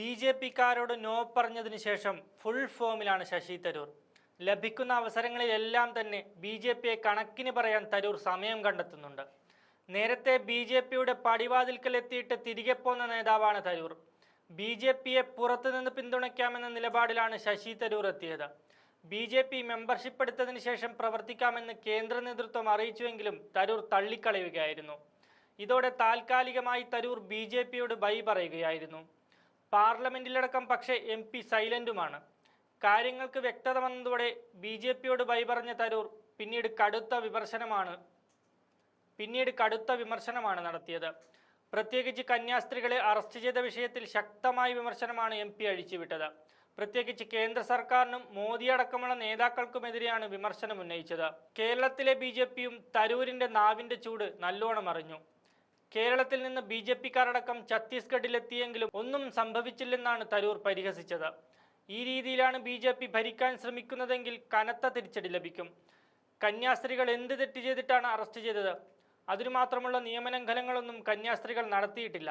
B J പിക്കാരോട് no പറഞ്ഞതിന് ശേഷം full ഫോമിലാണ് ശശി തരൂർ. ലഭിക്കുന്ന അവസരങ്ങളിലെല്ലാം തന്നെ ബി ജെ പിയെ കണക്കിന് പറയാൻ തരൂർ സമയം കണ്ടെത്തുന്നുണ്ട്. നേരത്തെ ബി ജെ പിയുടെ പടിവാതിൽക്കൽ എത്തിയിട്ട് തിരികെ പോന്ന നേതാവാണ് തരൂർ. ബി ജെ പിയെ പുറത്തുനിന്ന് പിന്തുണയ്ക്കാമെന്ന നിലപാടിലാണ് ശശി തരൂർ എത്തിയത്. ബി ജെ പി മെമ്പർഷിപ്പ് എടുത്തതിന് ശേഷം പ്രവർത്തിക്കാമെന്ന് കേന്ദ്ര നേതൃത്വം അറിയിച്ചുവെങ്കിലും തരൂർ തള്ളിക്കളയുകയായിരുന്നു. ഇതോടെ താൽക്കാലികമായി തരൂർ ബി ജെ പിയോട് ബൈ പറയുകയായിരുന്നു. പാർലമെന്റിലടക്കം പക്ഷേ എം പി സൈലന്റുമാണ്. കാര്യങ്ങൾക്ക് വ്യക്തത വന്നതോടെ ബി ജെ പിയോട് ബൈ പറഞ്ഞ തരൂർ പിന്നീട് കടുത്ത വിമർശനമാണ് പിന്നീട് കടുത്ത വിമർശനമാണ് നടത്തിയത്. പ്രത്യേകിച്ച് കന്യാസ്ത്രീകളെ അറസ്റ്റ് ചെയ്ത വിഷയത്തിൽ ശക്തമായ വിമർശനമാണ് എം പി അഴിച്ചുവിട്ടത്. പ്രത്യേകിച്ച് കേന്ദ്ര സർക്കാരിനും മോദി അടക്കമുള്ള നേതാക്കൾക്കുമെതിരെയാണ് വിമർശനം ഉന്നയിച്ചത്. കേരളത്തിലെ ബി ജെ പിയും തരൂരിന്റെ നാവിന്റെ ചൂട് നല്ലോണം അറിഞ്ഞു. കേരളത്തിൽ നിന്ന് ബി ജെ പിക്കാരടക്കം ഛത്തീസ്ഗഡിലെത്തിയെങ്കിലും ഒന്നും സംഭവിച്ചില്ലെന്നാണ് തരൂർ പരിഹസിച്ചത്. ഈ രീതിയിലാണ് ബി ജെ പി ഭരിക്കാൻ ശ്രമിക്കുന്നതെങ്കിൽ കനത്ത തിരിച്ചടി ലഭിക്കും. കന്യാസ്ത്രീകൾ എന്ത് തെറ്റ് ചെയ്തിട്ടാണ് അറസ്റ്റ് ചെയ്തത്? അതിനു മാത്രമുള്ള നിയമലംഘനങ്ങളൊന്നും കന്യാസ്ത്രീകൾ നടത്തിയിട്ടില്ല.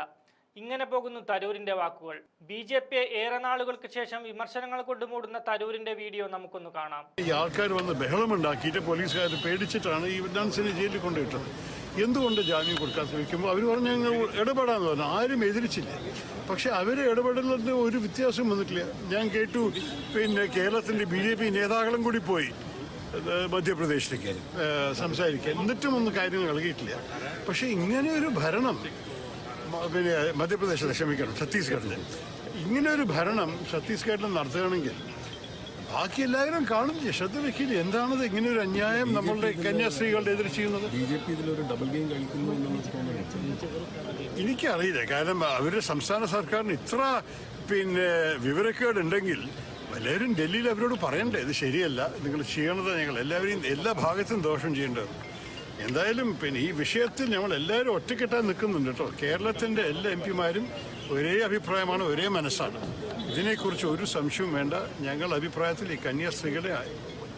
ഇങ്ങനെ പോകുന്നു തരൂരിന്റെ വാക്കുകൾ. ബി ജെ പിയെ ഏറെ നാളുകൾക്ക് ശേഷം വിമർശനങ്ങൾ കൊണ്ടുമൂടുന്ന തരൂരിന്റെ വീഡിയോ നമുക്കൊന്ന് കാണാം. ഈ ആൾക്കാർ വന്ന് ബഹളമുണ്ടാക്കിയിട്ട് പോലീസുകാർ പേടിച്ചിട്ടാണ് ഈ ഡാൻസിനെ ജയിലിൽ കൊണ്ടുവിട്ടത്. എന്തുകൊണ്ട് ജാമ്യം കൊടുക്കാൻ ശ്രമിക്കുമ്പോൾ അവർ പറഞ്ഞു ഞങ്ങൾ ഇടപെടാന്ന് പറഞ്ഞു. ആരും എതിരിച്ചില്ല. പക്ഷെ അവരെ ഇടപെടലിന് ഒരു വ്യത്യാസം വന്നിട്ടില്ല. ഞാൻ കേട്ടു പിന്നെ കേരളത്തിന്റെ ബി ജെ പി നേതാക്കളും കൂടി പോയി മധ്യപ്രദേശിലേക്ക് സംസാരിക്കുക എന്നിട്ടും ഒന്നും കാര്യങ്ങൾ നൽകിയിട്ടില്ല പക്ഷെ ഇങ്ങനെ ഒരു ഭരണം പിന്നെ മധ്യപ്രദേശിൽ ക്ഷമിക്കണം ഛത്തീസ്ഗഡിൽ ഇങ്ങനെ ഒരു ഭരണം ഛത്തീസ്ഗഡിൽ നടത്തുകയാണെങ്കിൽ ബാക്കി എല്ലാവരും കാണും. ശ്രദ്ധ വെക്കില്ല എന്താണത്? ഇങ്ങനെ ഒരു അന്യായം നമ്മളുടെ കന്യാസ്ത്രീകളുടെ എതിർ ചെയ്യുന്നത്? ബി ജെ പി ഇതിലൊരു ഡബിൾ ഗെയിം കളിക്കുന്നു എന്നുള്ളത് എനിക്കറിയില്ല. കാരണം അവരുടെ സംസ്ഥാന സർക്കാരിന് ഇത്ര പിന്നെ വിവരക്കേട് ഉണ്ടെങ്കിൽ എല്ലാവരും ഡൽഹിയിൽ അവരോട് പറയണ്ടേ? ഇത് ശരിയല്ല. നിങ്ങൾ ചെയ്യണത് ഞങ്ങൾ. എല്ലാവരെയും എല്ലാ ഭാഗത്തും ദോഷം ചെയ്യേണ്ടത് എന്തായാലും പിന്നെ ഈ വിഷയത്തിൽ ഞങ്ങൾ എല്ലാവരും ഒറ്റക്കെട്ടാൻ നിൽക്കുന്നുണ്ട് കേട്ടോ. കേരളത്തിന്റെ എല്ലാ എം പിമാരും ഒരേ അഭിപ്രായമാണ് ഒരേ മനസ്സാണ്. ഇതിനെക്കുറിച്ച് ഒരു സംശയവും വേണ്ട. ഞങ്ങൾ അഭിപ്രായത്തിൽ ഈ കന്യാസ്ത്രീകളെ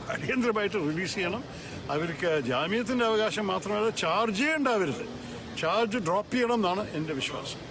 അടിയന്തരമായിട്ട് റിലീസ് ചെയ്യണം. അവർക്ക് ജാമ്യത്തിന്റെ അവകാശം മാത്രമല്ല ചാർജേ ഉണ്ടാവരുത് ചാർജ് ഡ്രോപ്പ് ചെയ്യണം എന്നാണ് എന്റെ വിശ്വാസം.